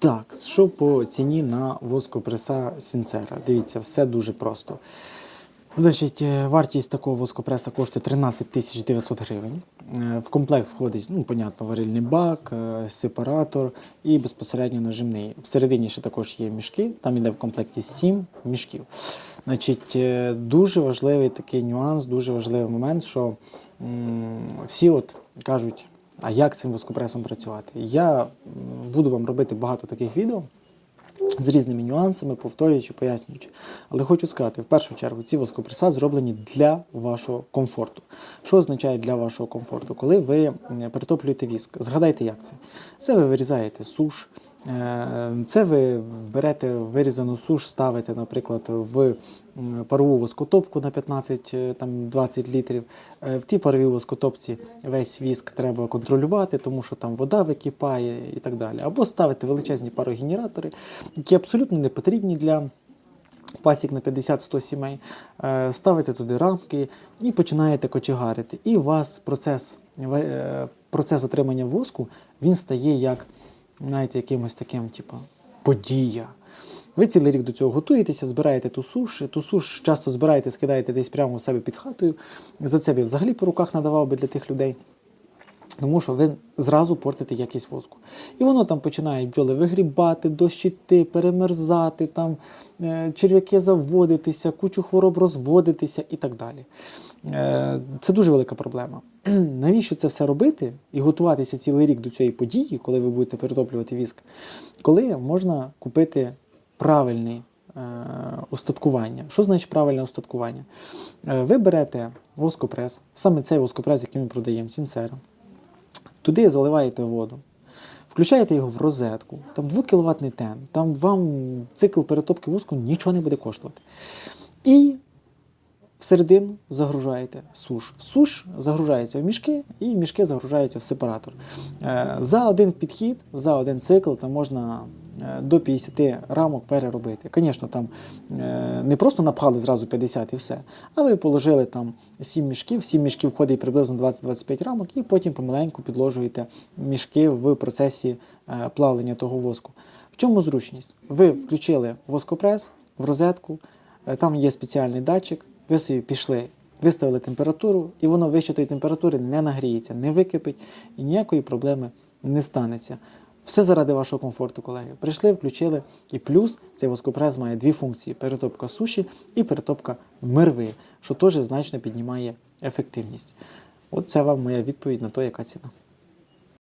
Так, що по ціні на воскопреса Сінцера? Дивіться, все дуже просто. Значить, е, вартість такого воскопреса коштує 13 тисяч 900 гривень. Е, В комплект входить, ну, понятно, варильний бак, е, сепаратор і безпосередньо нажимний. Всередині ще також є мішки, там іде в комплекті 7 мішків. Значить, дуже важливий такий нюанс, дуже важливий момент, що м, всі от кажуть, а як цим воскопресом працювати? Я буду вам робити багато таких відео з різними нюансами, повторюючи, пояснюючи. Але хочу сказати, в першу чергу, ці воскопреса зроблені для вашого комфорту. Що означає для вашого комфорту? Коли ви притоплюєте віск, згадайте, як це. Це ви вирізаєте суш, це ви берете вирізану суш, ставите, наприклад, в парову воскотопку на 15-20 літрів. Е, В тій паровій воскотопці весь віск треба контролювати, тому що там вода википає і так далі. Або ставити величезні парогенератори, які абсолютно не потрібні для пасік на 50-100 сімей, е, ставите туди рамки і починаєте кочегарити. І у вас процес, е, процес отримання воску він стає як знаєте, якимось таким, типу, подія. Ви цілий рік до цього готуєтеся, збираєте ту суш, ту суш часто збираєте, скидаєте десь прямо у себе під хатою. За це я взагалі по руках надавав би для тих людей. Тому що ви зразу портите якість воску. І воно там починає бджоли вигрібати, дощити, перемерзати, там е, черв'яки заводитися, кучу хвороб розводитися і так далі. Е, це дуже велика проблема. Навіщо це все робити і готуватися цілий рік до цієї події, коли ви будете перетоплювати віск, коли можна купити правильний е, устаткування. Що значить правильне устаткування? Ви берете воскопрес, саме цей воскопрес, який ми продаємо, Сінцера, туди заливаєте воду, включаєте його в розетку, там 2 кВт тен, там вам цикл перетопки вузку нічого не буде коштувати. І всередину загружаєте суш. Суш загружається в мішки, і мішки загружаються в сепаратор. Е, За один підхід, за один цикл там можна до 50 рамок переробити. Звісно, там е, не просто напхали зразу 50 і все, а ви положили там 7 мішків, 7 мішків входить приблизно 20-25 рамок, і потім помаленьку підложуєте мішки в процесі е, плавлення того воску. В чому зручність? Ви включили воскопрес в розетку, е, там є спеціальний датчик, ви собі пішли, виставили температуру, і воно вище тої температури не нагріється, не википить і ніякої проблеми не станеться. Все заради вашого комфорту, колеги. Прийшли, включили, і плюс цей воскопрес має дві функції: перетопка суші і перетопка мирви, що теж значно піднімає ефективність. От це вам моя відповідь на те, яка ціна.